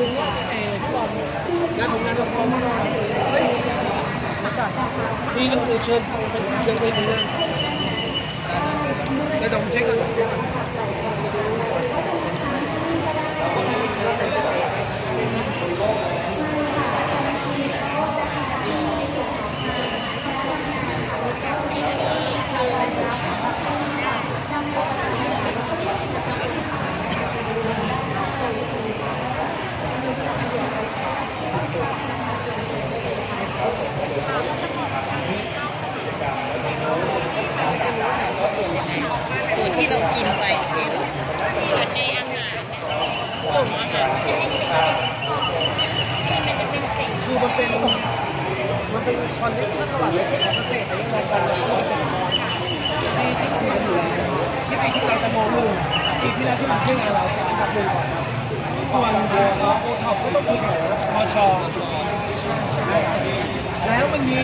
ดึงว่าเออฟุตบอลงานของงานของพอมานอนไม่มีประกาศมีหนังสือเชิญไปเชิญไปถึงงานแต่ต้องเช็คกัน ตัว ที่เรากินไปที่เราส่วนในอาหารเนี่ยส่งอาหารมันจะให้สีมันจะเป็นสีคือมันเป็นมันเป็นคอนเนคชั่นระหว่างประเทศกับประเทศในรายการเราที่เป็นที่ที่คุยอยู่ที่ปีที่เราจะมองลูกปีที่แล้วที่มันชื่องานเราเป็นอันดับหนึ่งก่อนก่อนโบก็โอท็อปก็ต้องคุยกับมชใช่แล้วมันมี